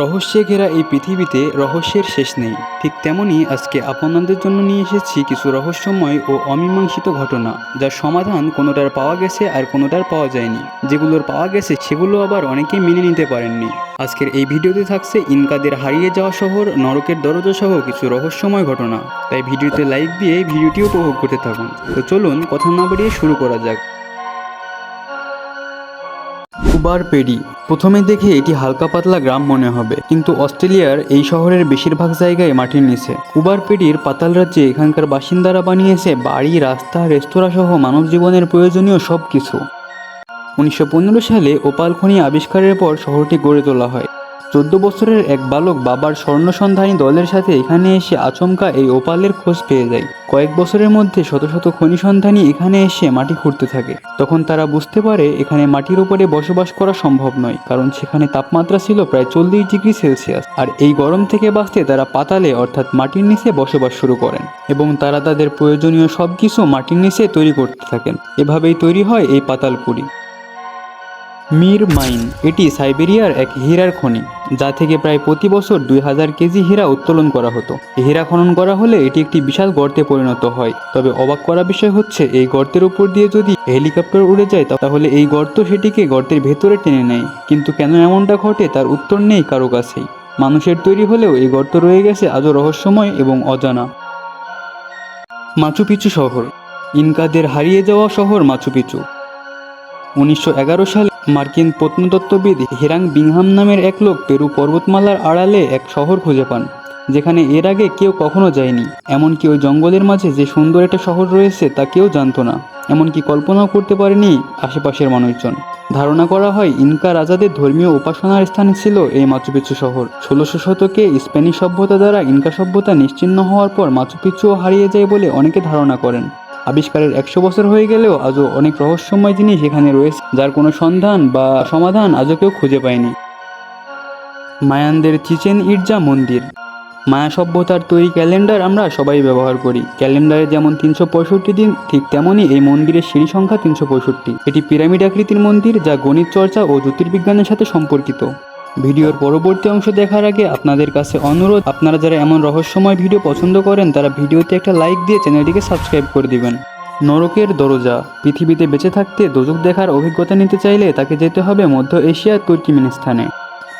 রহস্যে ঘেরা এই পৃথিবীতে রহস্যের শেষ নেই। ঠিক তেমনই আজকে আপনাদের জন্য নিয়ে এসেছি কিছু রহস্যময় ও অমীমাংসিত ঘটনা, যার সমাধান কোনোটার পাওয়া গেছে আর কোনোটার পাওয়া যায়নি। যেগুলোর পাওয়া গেছে সেগুলো আবার অনেকেই মেনে নিতে পারেননি। আজকের এই ভিডিওতে থাকছে ইনকাদের হারিয়ে যাওয়া শহর, নরকের দরজা সহ কিছু রহস্যময় ঘটনা। তাই ভিডিওতে লাইক দিয়ে ভিডিওটি উপভোগ করতে থাকুন। তো চলুন কথা না বাড়িয়ে শুরু করা যাক। কুবার পেডি প্রথমে দেখে এটি হালকা পাতলা গ্রাম মনে হবে, কিন্তু অস্ট্রেলিয়ার এই শহরের বেশিরভাগ জায়গায় মাটির নিচে। কুবার পেডির পাতাল রাজ্যে এখানকার বাসিন্দারা বানিয়েছে বাড়ি, রাস্তা রেস্তোরাঁ সহ মানব জীবনের প্রয়োজনীয় সব কিছু উনিশশো পনেরো সালে ওপাল খনি আবিষ্কারের পর শহরটি গড়ে তোলা হয়। চোদ্দ বছরের এক বালক বাবার স্বর্ণসন্ধানী দলের সাথে এখানে এসে আচমকা এই ওপালের খোঁজ পেয়ে যায়। কয়েক বছরের মধ্যে শত শত খনি সন্ধানী এখানে এসে মাটি খুঁড়তে থাকে। তখন তারা বুঝতে পারে এখানে মাটির উপরে বসবাস করা সম্ভব নয়, কারণ সেখানে তাপমাত্রা ছিল প্রায় চল্লিশ ডিগ্রি সেলসিয়াস। আর এই গরম থেকে বাঁচতে তারা পাতালে অর্থাৎ মাটির নিচে বসবাস শুরু করেন এবং তারা তাদের প্রয়োজনীয় সব কিছু মাটির নিচে তৈরি করতে থাকেন। এভাবেই তৈরি হয় এই পাতালপুরি মির মাইন, এটি সাইবেরিয়ার এক হীরার খনি। যা থেকে প্রায় প্রতি বছর দুই হাজার কেজি হীরা উত্তোলন করা হতো। হীরা খনন করা হলে এটি একটি বিশাল গর্তে পরিণত হয়। তবে অবাক করা বিষয় হচ্ছে, এই গর্তের উপর দিয়ে যদি হেলিকপ্টার উড়ে যায় তাহলে এই গর্ত সেটিকে গর্তের ভেতরে টেনে নেয়। কিন্তু কেন এমনটা ঘটে তার উত্তর নেই কারও কাছেই। মানুষের তৈরি হলেও এই গর্ত রয়ে গেছে আজও রহস্যময় এবং অজানা। মাচু পিচু শহর। ইনকাদের হারিয়ে যাওয়া শহর মাচু পিচু উনিশশো সালে মার্কিন প্রত্নতত্ত্ববিদ হেরাং বিংহাম নামের এক লোক পেরু পর্বতমালার আড়ালে এক শহর খুঁজে পান, যেখানে এর আগে কেউ কখনো যায়নি। এমনকি ওই জঙ্গলের মাঝে যে সুন্দর একটা শহর রয়েছে তা কেউ জানতো না, এমনকি কল্পনাও করতে পারেনি আশেপাশের মানুষজন। ধারণা করা হয় ইনকা রাজাদের ধর্মীয় উপাসনার স্থানে ছিল এই মাচুপিচু শহর। ষোলোশো শতকে স্প্যানিশ সভ্যতা দ্বারা ইনকা সভ্যতা নিশ্চিহ্ন হওয়ার পর মাচুপিচুও হারিয়ে যায় বলে অনেকে ধারণা করেন। আবিষ্কারের একশো বছর হয়ে গেলেও আজও অনেক রহস্যময় জিনিস এখানে রয়েছে, যার কোনো সন্ধান বা সমাধান আজও কেউ খুঁজে পায়নি। মায়ানদের চিচেন ইটজা মন্দির। মায়া সভ্যতার তৈরি ক্যালেন্ডার আমরা সবাই ব্যবহার করি। ক্যালেন্ডারে যেমন তিনশো পঁয়ষট্টি দিন, ঠিক তেমনই এই মন্দিরের সিঁড়ি সংখ্যা তিনশো পঁয়ষট্টি। এটি পিরামিড আকৃতির মন্দির যা গণিত চর্চা ও জ্যোতির্বিজ্ঞানের সাথে সম্পর্কিত। ভিডিওর পরবর্তী অংশ দেখার আগে আপনাদের কাছে অনুরোধ, আপনারা যারা এমন রহস্যময় ভিডিও পছন্দ করেন, তারা ভিডিওতে একটা লাইক দিয়ে চ্যানেলটিকে সাবস্ক্রাইব করে দিবেন। নরকের দরজা, পৃথিবীতে বেঁচে থাকতে দোজক দেখার অভিজ্ঞতা নিতে চাইলে তাকে যেতে হবে মধ্য এশিয়ার তুর্কিমিনিস্তানে।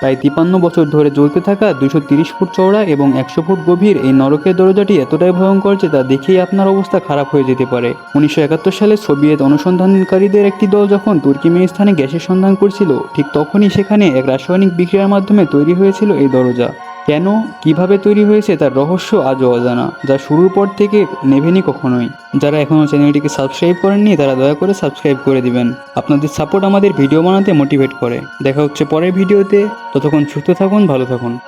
প্রায় তিপান্ন বছর ধরে জ্বলতে থাকা দুশো তিরিশ ফুট চওড়া এবং একশো ফুট গভীর এই নরকের দরজাটি এতটাই ভয়ঙ্কর যে তা দেখেই আপনার অবস্থা খারাপ হয়ে যেতে পারে। উনিশশো একাত্তর সালে সোভিয়েত অনুসন্ধানকারীদের একটি দল যখন তুর্কিমেনিস্তানে গ্যাসের সন্ধান করছিল, ঠিক তখনই সেখানে এক রাসায়নিক বিক্রিয়ার মাধ্যমে তৈরি হয়েছিল এই দরজা। কেন, কীভাবে তৈরি হয়েছে তার রহস্য আজও অজানা, যা শুরুর পর থেকে নেভেনি কখনোই। যারা এখনও চ্যানেলটিকে সাবস্ক্রাইব করেননি, তারা দয়া করে সাবস্ক্রাইব করে দিবেন। আপনাদের সাপোর্ট আমাদের ভিডিও বানাতে মোটিভেট করে। দেখা হচ্ছে পরের ভিডিওতে। ততক্ষণ সুস্থ থাকুন, ভালো থাকুন।